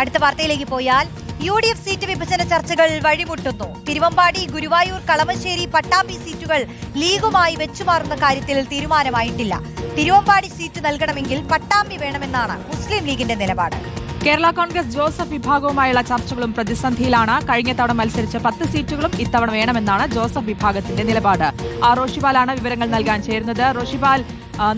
അടുത്ത വാർത്തയിലേക്ക് പോയാൽ യു ഡി എഫ് സീറ്റ് വിഭജന ചർച്ചകൾ വഴിമുട്ടുന്നു. തിരുവമ്പാടി ഗുരുവായൂർ കളമശ്ശേരി പട്ടാമ്പി സീറ്റുകൾ ലീഗുമായി വെച്ചുമാറുന്ന കാര്യത്തിൽ തീരുമാനമായിട്ടില്ല. തിരുവമ്പാടി സീറ്റ് നൽകണമെങ്കിൽ പട്ടാമ്പി വേണമെന്നാണ് മുസ്ലിം ലീഗിന്റെ നിലപാട്. കേരള കോൺഗ്രസ് ജോസഫ് വിഭാഗവുമായുള്ള ചർച്ചകളും പ്രതിസന്ധിയിലാണ്. കഴിഞ്ഞ തവണ മത്സരിച്ച പത്ത് സീറ്റുകളും ഇത്തവണ വേണമെന്നാണ് ജോസഫ് വിഭാഗത്തിന്റെ നിലപാട്. ആ റോഷിപാലാണ് വിവരങ്ങൾ നൽകാൻ ചേരുന്നത്. റോഷിപാൽ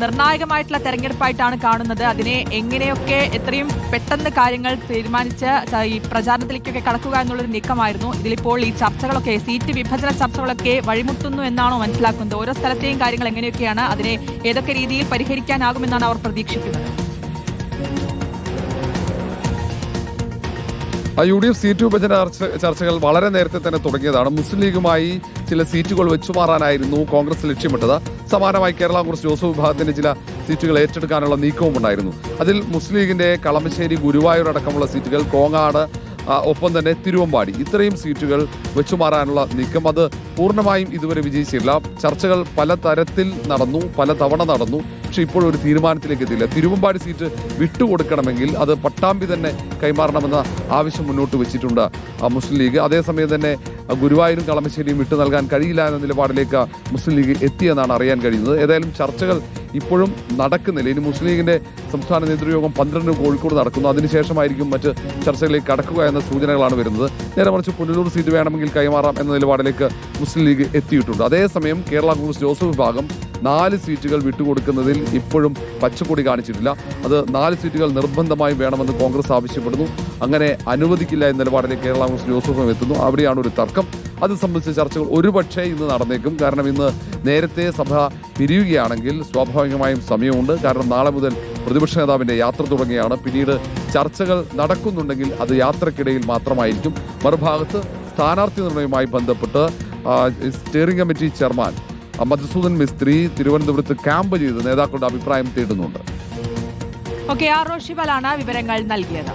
നിർണായകമായിട്ടുള്ള തെരഞ്ഞെടുപ്പായിട്ടാണ് കാണുന്നത്. അതിനെ എങ്ങനെയൊക്കെ എത്രയും പെട്ടെന്ന് കാര്യങ്ങൾ തീരുമാനിച്ച് ഈ പ്രചാരണത്തിലേക്കൊക്കെ കടക്കുക എന്നുള്ളൊരു നീക്കമായിരുന്നു. ഇതിലിപ്പോൾ ഈ ചർച്ചകളൊക്കെ സീറ്റ് വിഭജന ചർച്ചകളൊക്കെ വഴിമുട്ടുന്നു എന്നാണോ മനസ്സിലാക്കുന്നത്. ഓരോ സ്ഥലത്തെയും കാര്യങ്ങൾ എങ്ങനെയൊക്കെയാണ് അതിനെ ഏതൊക്കെ രീതിയിൽ പരിഹരിക്കാനാകുമെന്നാണ് അവർ പ്രതീക്ഷിക്കുന്നത്? യു ഡി എഫ് സീറ്റ് വിഭജന ചർച്ച- ചർച്ചകൾ വളരെ നേരത്തെ തന്നെ തുടങ്ങിയതാണ്. മുസ്ലിം ലീഗുമായി ചില സീറ്റുകൾ വെച്ചുമാറാനായിരുന്നു കോൺഗ്രസ് ലക്ഷ്യമിട്ടത്. സമാനമായി കേരള കോൺഗ്രസ് ജോസഫ് വിഭാഗത്തിന്റെ ചില സീറ്റുകൾ ഏറ്റെടുക്കാനുള്ള നീക്കവും ഉണ്ടായിരുന്നു അതിൽ മുസ്ലിം ലീഗിന്റെ കളമശ്ശേരി ഗുരുവായൂർ അടക്കമുള്ള സീറ്റുകൾ കോങ്ങാട് ഒപ്പം തന്നെ തിരുവമ്പാടി. ഇത്രയും സീറ്റുകൾ വെച്ചുമാറാനുള്ള നീക്കം അത് പൂർണമായും ഇതുവരെ വിജയിച്ചില്ല. ചർച്ചകൾ പല തരത്തിൽ നടന്നു പല തവണ നടന്നു. പക്ഷെ ഇപ്പോൾ ഒരു തീരുമാനത്തിലേക്ക് എത്തിയില്ല. തിരുവമ്പാടി സീറ്റ് വിട്ടുകൊടുക്കണമെങ്കിൽ അത് പട്ടാമ്പി തന്നെ കൈമാറണമെന്ന ആവശ്യം മുന്നോട്ട് വെച്ചിട്ടുണ്ട് മുസ്ലിം ലീഗ്. അതേസമയം തന്നെ ഗുരുവായൂരും കളമശ്ശേരിയും വിട്ടു നൽകാൻ കഴിയില്ല എന്ന നിലപാടിലേക്ക് മുസ്ലിം ലീഗ് എത്തിയെന്നാണ് അറിയാൻ കഴിയുന്നത്. ഏതായാലും ചർച്ചകൾ ഇപ്പോഴും നടക്കുന്നില്ല. ഇനി മുസ്ലിം ലീഗിന്റെ സംസ്ഥാന നേതൃയോഗം പന്ത്രണ്ടിന് കോഴിക്കോട് നടക്കുന്നു. അതിനുശേഷമായിരിക്കും മറ്റ് ചർച്ചകളിലേക്ക് കടക്കുക എന്ന സൂചനകളാണ് വരുന്നത്. നേരെ മറിച്ച് പുനലൂർ സീറ്റ് വേണമെങ്കിൽ കൈമാറാം എന്ന നിലപാടിലേക്ക് മുസ്ലിം ലീഗ് എത്തിയിട്ടുണ്ട്. അതേസമയം കേരള കോൺഗ്രസ് ജോസഫ് വിഭാഗം നാല് സീറ്റുകൾ വിട്ടുകൊടുക്കുന്നതിൽ ഇപ്പോഴും പച്ചക്കൊടി കാണിച്ചിട്ടില്ല. അത് നാല് സീറ്റുകൾ നിർബന്ധമായും വേണമെന്ന് കോൺഗ്രസ് ആവശ്യപ്പെടുന്നു. അങ്ങനെ അനുവദിക്കില്ല എന്ന നിലപാടിലേക്ക് കേരള കോൺഗ്രസ് ജോസഫും എത്തുന്നു. അവിടെയാണ് ഒരു തർക്കം. അത് സംബന്ധിച്ച ചർച്ചകൾ ഒരുപക്ഷെ ഇന്ന് നടന്നേക്കും. കാരണം ഇന്ന് നേരത്തെ സഭ പിരിയുകയാണെങ്കിൽ സ്വാഭാവികമായും സമയമുണ്ട്. കാരണം നാളെ മുതൽ പ്രതിപക്ഷ നേതാവിന്റെ യാത്ര തുടങ്ങിയാണ് പിന്നീട് ചർച്ചകൾ നടക്കുന്നുണ്ടെങ്കിൽ അത് യാത്രക്കിടയിൽ മാത്രമായിരിക്കും. മറുഭാഗത്ത് സ്ഥാനാർത്ഥി നിർണയവുമായി ബന്ധപ്പെട്ട് steering committee chairman Madhusudan Mistry തിരുവനന്തപുരത്ത് ക്യാമ്പ് ചെയ്ത് നേതാക്കളുടെ അഭിപ്രായം തേടുന്നുണ്ട്. ഓക്കെ ആർ വിവരങ്ങൾ നൽകിയത്.